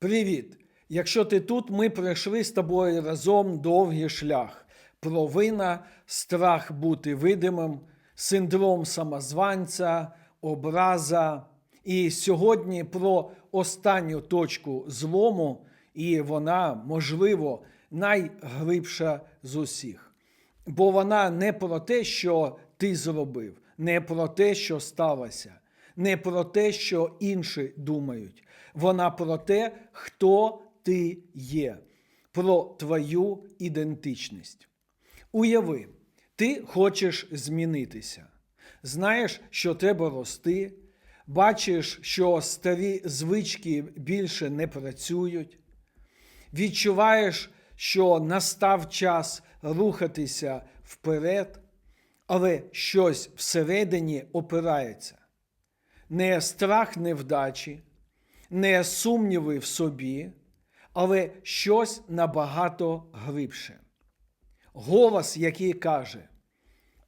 Привіт! Якщо ти тут, ми пройшли з тобою разом довгий шлях. Провина, страх бути видимим, синдром самозванця, образа. І сьогодні про останню точку злому, і вона, можливо, найглибша з усіх. Бо вона не про те, що ти зробив, не про те, що сталося, не про те, що інші думають. Вона про те, хто ти є, про твою ідентичність. Уяви, ти хочеш змінитися. Знаєш, що треба рости, бачиш, що старі звички більше не працюють, відчуваєш, що настав час рухатися вперед, але щось всередині опирається. Не страх невдачі, не сумніви в собі, але щось набагато глибше. Голос, який каже: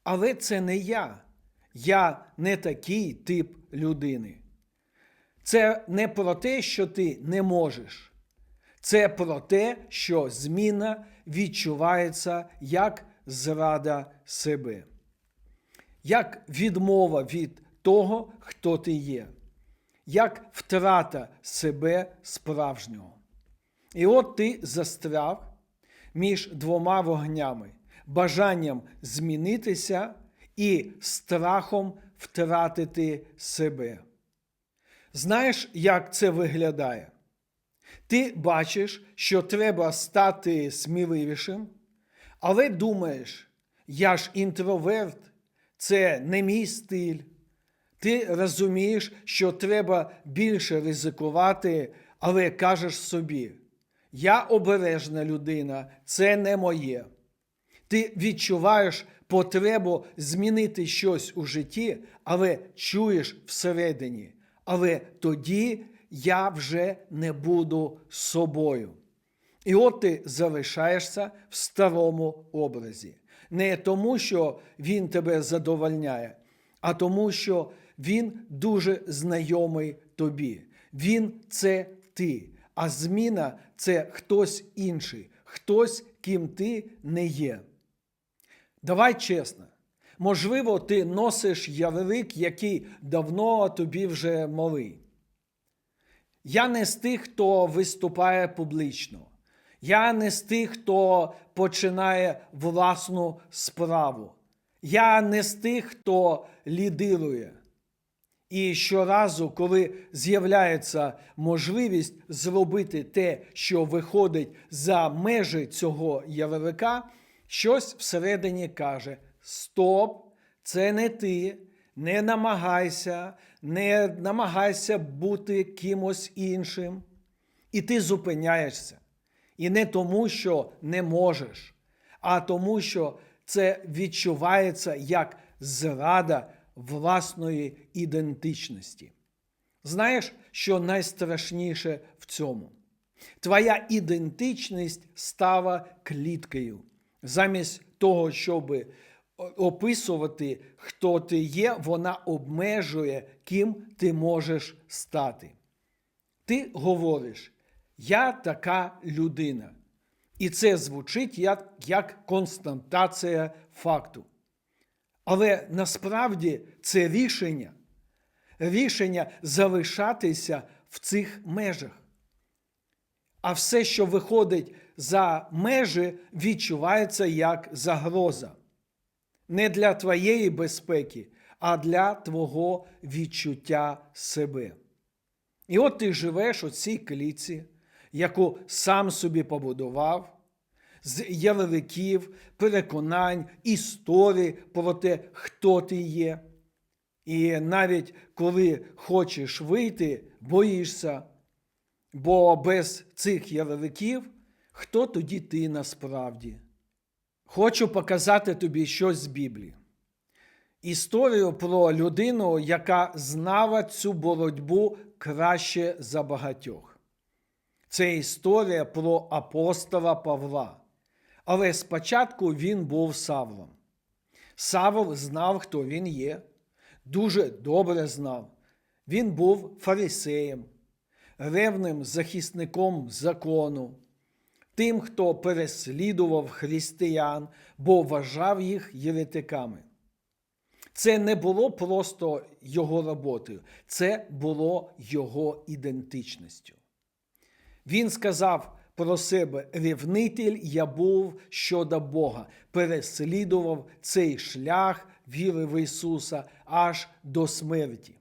Але це не я, я не такий тип людини. Це не про те, що ти не можеш. Це про те, що зміна відчувається як зрада себе, як відмова від того, хто ти є, як втрата себе справжнього. І от ти застряв між двома вогнями, бажанням змінитися і страхом втратити себе. Знаєш, як це виглядає? Ти бачиш, що треба стати сміливішим, але думаєш, я ж інтроверт, це не мій стиль. Ти розумієш, що треба більше ризикувати, але кажеш собі: я обережна людина, це не моє. Ти відчуваєш потребу змінити щось у житті, але чуєш всередині. Але тоді я вже не буду собою. І от ти залишаєшся в старому образі. Не тому, що він тебе задовольняє, а тому, що він дуже знайомий тобі. Він це ти, а зміна це хтось інший, хтось, ким ти не є. Давай чесно. Можливо, ти носиш ярлик, який давно тобі вже малий. Я не з тих, хто виступає публічно. Я не з тих, хто починає власну справу. Я не з тих, хто лідирує. І щоразу, коли з'являється можливість зробити те, що виходить за межі цього ярлика, щось всередині каже: Стоп, це не ти, не намагайся, не намагайся бути кимось іншим. І ти зупиняєшся. І не тому, що не можеш, а тому, що це відчувається як зрада власної ідентичності. Знаєш, що найстрашніше в цьому? Твоя ідентичність стала кліткою. Замість того, щоб описувати, хто ти є, вона обмежує, ким ти можеш стати. Ти говориш, я така людина. І це звучить як, як констатація факту. Але насправді це рішення, рішення залишатися в цих межах. А все, що виходить за межі, відчувається як загроза. Не для твоєї безпеки, а для твого відчуття себе. І от ти живеш у цій кліці, яку сам собі побудував, з ярликів, переконань, історій про те, хто ти є. І навіть коли хочеш вийти, боїшся, бо без цих ярликів хто тоді ти насправді? Хочу показати тобі щось з Біблії. Історію про людину, яка знала цю боротьбу краще за багатьох. Це історія про апостола Павла. Але спочатку він був Савлом. Савл знав, хто він є, дуже добре знав. Він був фарисеєм, ревним захисником закону, тим, хто переслідував християн, бо вважав їх єретиками. Це не було просто його роботою, це було його ідентичністю. Він сказав про себе: рівнитель я був щодо Бога, переслідував цей шлях віри в Ісуса аж до смерті.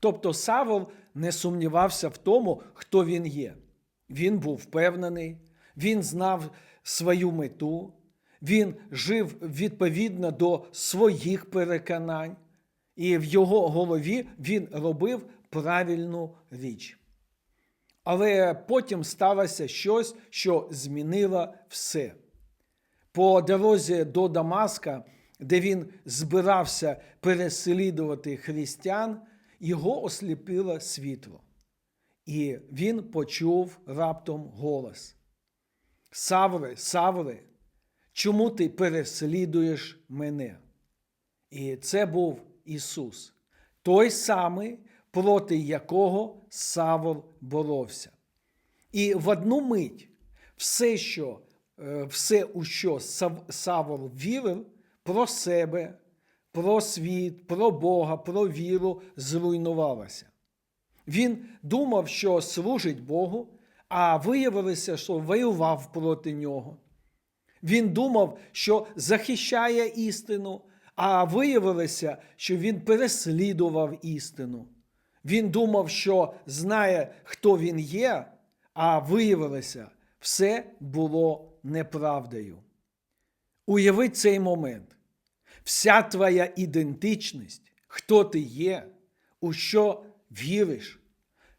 Тобто Савол не сумнівався в тому, хто він є. Він був впевнений, він знав свою мету, він жив відповідно до своїх переконань, і в його голові він робив правильну річ. Але потім сталося щось, що змінило все. По дорозі до Дамаска, де він збирався переслідувати християн, його осліпило світло. І він почув раптом голос: Савре, Савре, чому ти переслідуєш мене? І це був Ісус, той самий, проти якого Савол боровся. І в одну мить все, що, е, все у що Сав- Савол вірив про себе, про світ, про Бога, про віру, зруйнувалося. Він думав, що служить Богу, а виявилося, що воював проти нього. Він думав, що захищає істину, а виявилося, що він переслідував істину. Він думав, що знає, хто він є, а виявилося, все було неправдою. Уяви цей момент. Вся твоя ідентичність, хто ти є, у що віриш,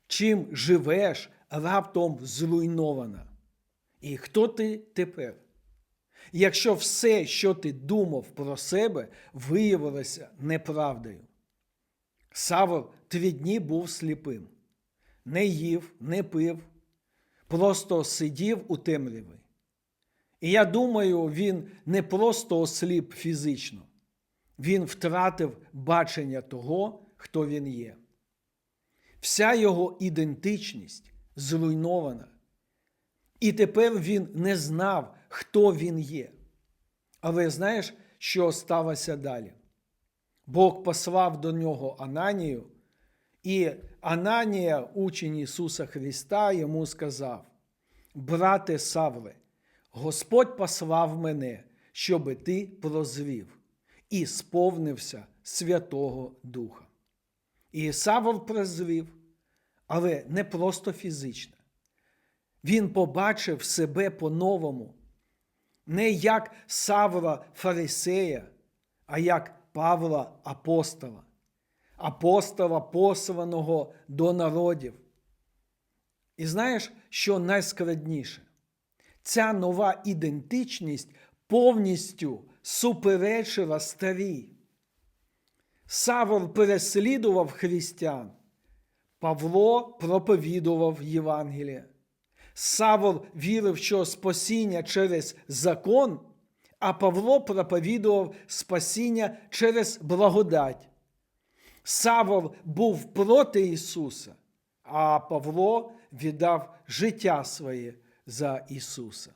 чим живеш, раптом зруйнована. І хто ти тепер? Якщо все, що ти думав про себе, виявилося неправдою. Савол три дні був сліпим, не їв, не пив, просто сидів у темряві. І я думаю, він не просто осліп фізично, він втратив бачення того, хто він є. Вся його ідентичність зруйнована. І тепер він не знав, хто він є. Але знаєш, що сталося далі? Бог послав до нього Ананію, і Ананія, учень Ісуса Христа, йому сказав: Брате Савле, Господь послав мене, щоби ти прозрів і сповнився Святого Духа. І Савл прозрів, але не просто фізично. Він побачив себе по-новому, не як Савла Фарисея, а як Павла Апостола, апостола, посланого до народів. І знаєш, що найскладніше? Ця нова ідентичність повністю суперечила старій. Савол переслідував християн, Павло проповідував Євангеліє. Савол вірив, що спасіння через закон, а Павло проповідував спасіння через благодать. Савол був проти Ісуса, а Павло віддав життя своє за Ісуса.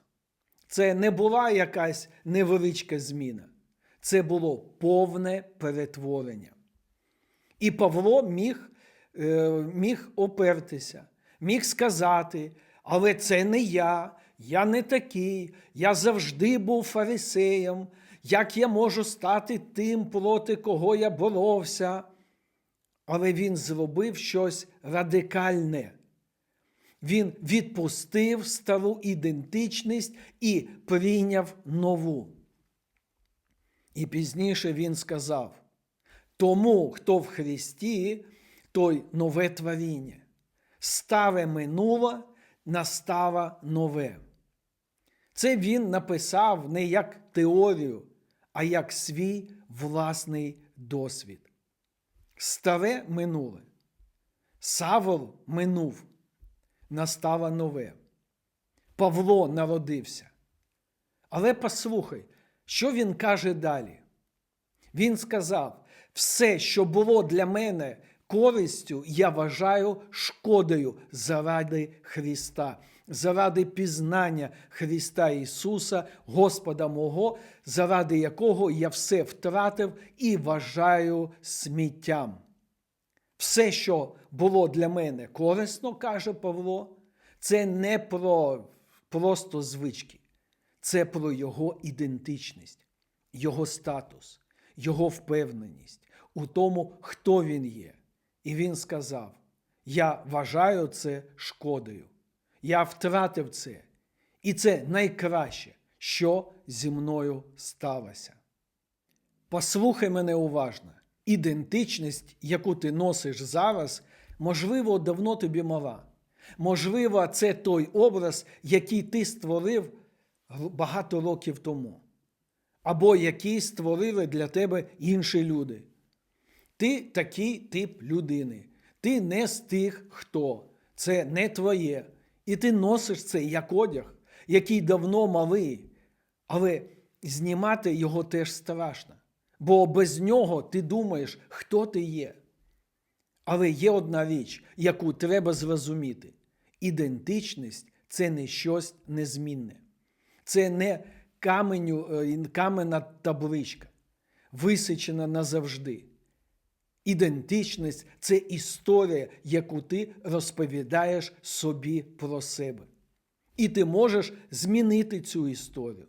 Це не була якась невеличка зміна, це було повне перетворення. І Павло міг, е, міг опертися, міг сказати, але це не я, я не такий, я завжди був фарисеєм, як я можу стати тим, проти кого я боровся. Але він зробив щось радикальне. Він відпустив стару ідентичність і прийняв нову. І пізніше він сказав: тому, хто в Христі, той нове творіння. Старе минуло, настало нове. Це він написав не як теорію, а як свій власний досвід. Старе минуле. Савол минув, настало нове. Павло народився. Але послухай, що він каже далі? Він сказав: все, що було для мене користю я вважаю шкодою заради Христа, заради пізнання Христа Ісуса, Господа мого, заради якого я все втратив і вважаю сміттям. Все, що було для мене корисно, каже Павло, це не про просто звички, це про його ідентичність, його статус, його впевненість у тому, хто він є. І він сказав: Я вважаю це шкодою. Я втратив це. І це найкраще, що зі мною сталося. Послухай мене уважно. Ідентичність, яку ти носиш зараз, можливо, давно тобі мала. Можливо, це той образ, який ти створив багато років тому, або який створили для тебе інші люди. Ти такий тип людини. Ти не з тих, хто. Це не твоє. І ти носиш це як одяг, який давно малий. Але знімати його теж страшно. Бо без нього ти думаєш, хто ти є. Але є одна річ, яку треба зрозуміти: ідентичність це не щось незмінне. Це не каменю, е, каменна табличка, висичена назавжди. Ідентичність це історія, яку ти розповідаєш собі про себе. І ти можеш змінити цю історію.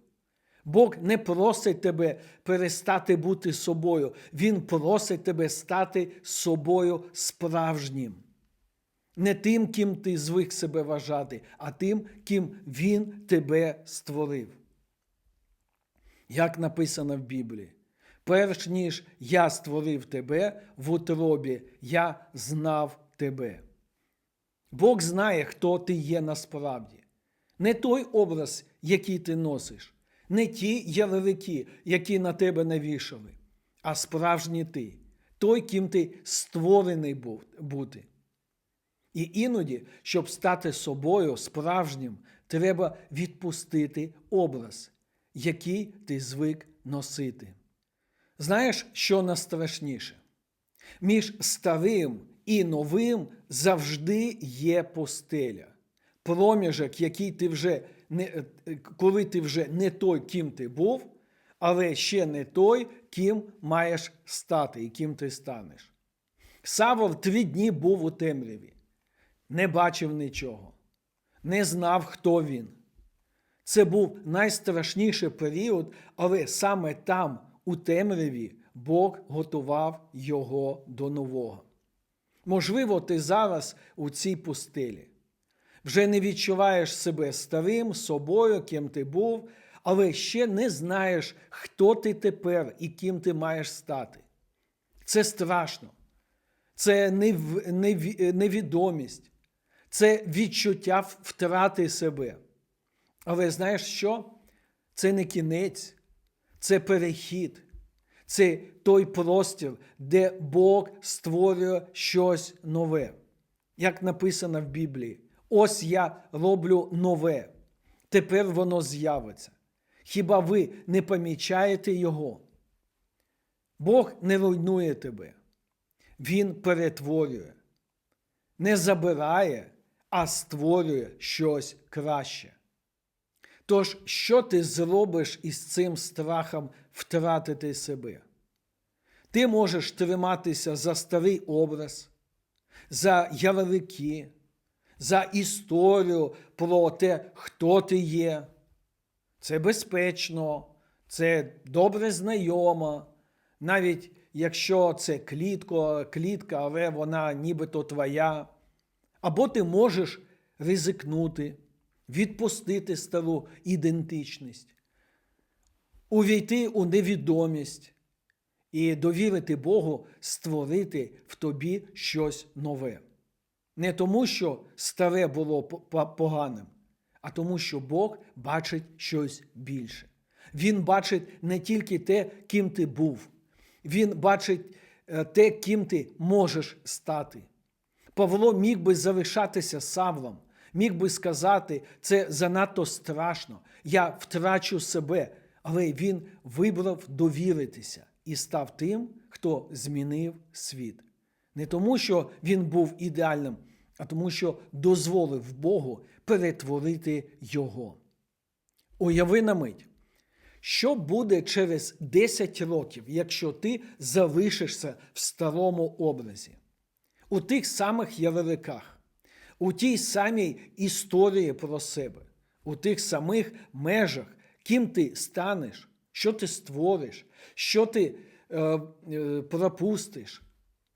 Бог не просить тебе перестати бути собою, Він просить тебе стати собою справжнім. Не тим, ким ти звик себе вважати, а тим, ким Він тебе створив. Як написано в Біблії, перш ніж я створив тебе в утробі, я знав тебе. Бог знає, хто ти є насправді. Не той образ, який ти носиш, не ті ярлики, які на тебе навішали, а справжній ти, той, ким ти створений був, бути. І іноді, щоб стати собою справжнім, треба відпустити образ, який ти звик носити. Знаєш, що найстрашніше? Між старим і новим завжди є постеля. Проміжок, який ти вже не, коли ти вже не той, ким ти був, але ще не той, ким маєш стати і ким ти станеш. Савор три дні був у темряві, не бачив нічого, не знав, хто він. Це був найстрашніший період, але саме там, у темряві, Бог готував його до нового. Можливо, ти зараз у цій пустелі. Вже не відчуваєш себе старим, собою, ким ти був, але ще не знаєш, хто ти тепер і ким ти маєш стати. Це страшно, це невідомість, це відчуття втрати себе. Але знаєш що? Це не кінець, це перехід, це той простір, де Бог створює щось нове. Як написано в Біблії, ось я роблю нове, тепер воно з'явиться. Хіба ви не помічаєте його? Бог не руйнує тебе, Він перетворює, не забирає, а створює щось краще. Тож, що ти зробиш із цим страхом втратити себе? Ти можеш триматися за старий образ, за ярлики, за історію про те, хто ти є. Це безпечно, це добре знайомо, навіть якщо це клітко, клітка, але вона нібито твоя. Або ти можеш ризикнути відпустити стару ідентичність, увійти у невідомість і довірити Богу створити в тобі щось нове. Не тому, що старе було поганим, а тому, що Бог бачить щось більше. Він бачить не тільки те, ким ти був, Він бачить е, те, ким ти можеш стати. Павло міг би залишатися Савлом, міг би сказати, це занадто страшно, я втрачу себе, але він вибрав довіритися і став тим, хто змінив світ. Не тому, що він був ідеальним, а тому, що дозволив Богу перетворити його. Уяви на мить, що буде через 10 років, якщо ти залишишся в старому образі, у тих самих явеликах, у тій самій історії про себе, у тих самих межах, ким ти станеш, що ти створиш, що ти е, е, пропустиш.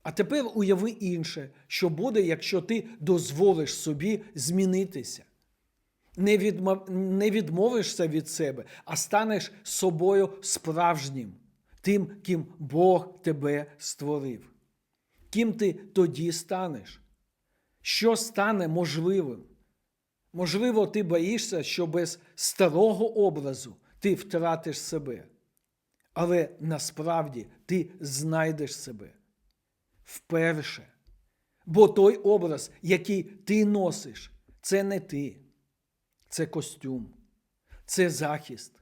А тепер уяви інше, що буде, якщо ти дозволиш собі змінитися. Не, відмов... не відмовишся від себе, а станеш собою справжнім, тим, ким Бог тебе створив. Ким ти тоді станеш? Що стане можливим? Можливо, ти боїшся, що без старого образу ти втратиш себе. Але насправді ти знайдеш себе вперше. Бо той образ, який ти носиш, це не ти, це костюм, це захист,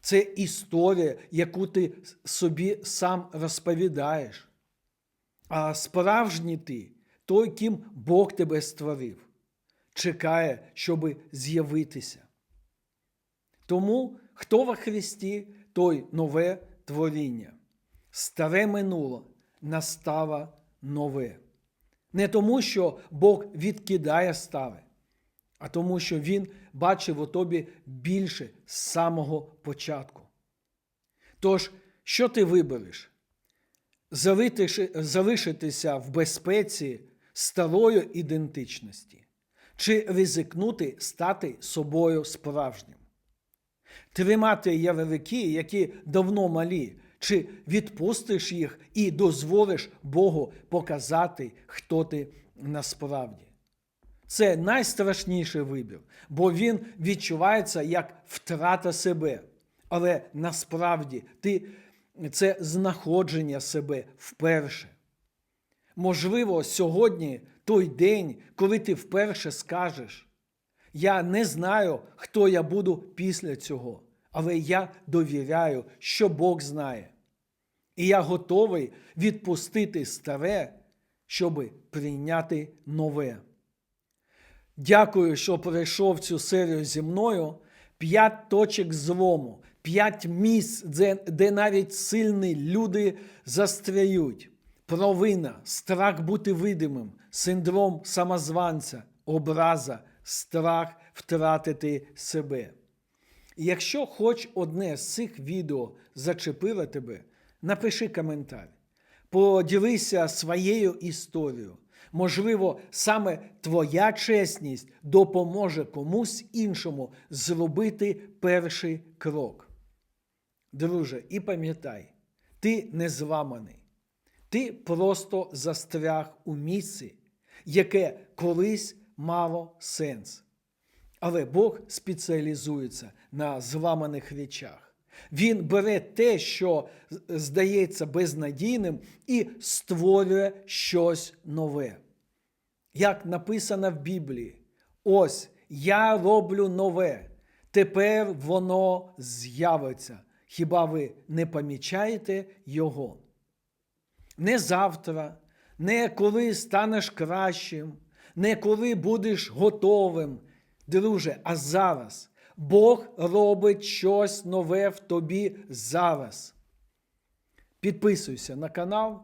це історія, яку ти собі сам розповідаєш. А справжній ти, той, ким Бог тебе створив, чекає, щоби з'явитися. Тому, хто во Христі, той нове творіння. Старе минуло, настава нове. Не тому, що Бог відкидає старе, а тому, що Він бачив у тобі більше з самого початку. Тож, що ти вибереш? Залишитися в безпеці старої ідентичності, чи ризикнути стати собою справжнім? Тримати явелики, які давно малі, чи відпустиш їх і дозволиш Богу показати, хто ти насправді. Це найстрашніший вибір, бо він відчувається як втрата себе. Але насправді ти це знаходження себе вперше. Можливо, сьогодні той день, коли ти вперше скажеш, я не знаю, хто я буду після цього, але я довіряю, що Бог знає. І я готовий відпустити старе, щоб прийняти нове. Дякую, що пройшов цю серію зі мною. П'ять точок злому, п'ять місць, де, навіть сильні люди застряють. Провина, страх бути видимим, синдром самозванця, образа, страх втратити себе. І якщо хоч одне з цих відео зачепило тебе, напиши коментар, поділися своєю історією. Можливо, саме твоя чесність допоможе комусь іншому зробити перший крок. Друже, і пам'ятай, ти не зламаний. Ти просто застряг у місці, яке колись мало сенс. Але Бог спеціалізується на зламаних речах. Він бере те, що здається безнадійним, і створює щось нове. Як написано в Біблії, ось я роблю нове, тепер воно з'явиться. Хіба ви не помічаєте його? Не завтра, не коли станеш кращим, не коли будеш готовим, друже, а зараз. Бог робить щось нове в тобі зараз. Підписуйся на канал,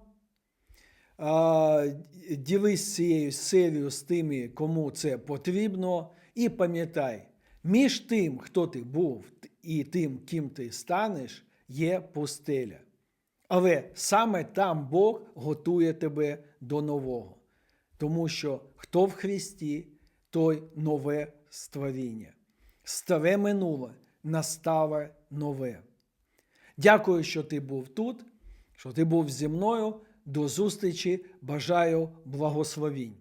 ділись цією серією з тими, кому це потрібно, і пам'ятай, між тим, хто ти був, і тим, ким ти станеш, є пустеля. Але саме там Бог готує тебе до нового. Тому що хто в Христі, той нове створіння. Старе минуле наставе нове. Дякую, що ти був тут, що ти був зі мною. До зустрічі. Бажаю благословінь.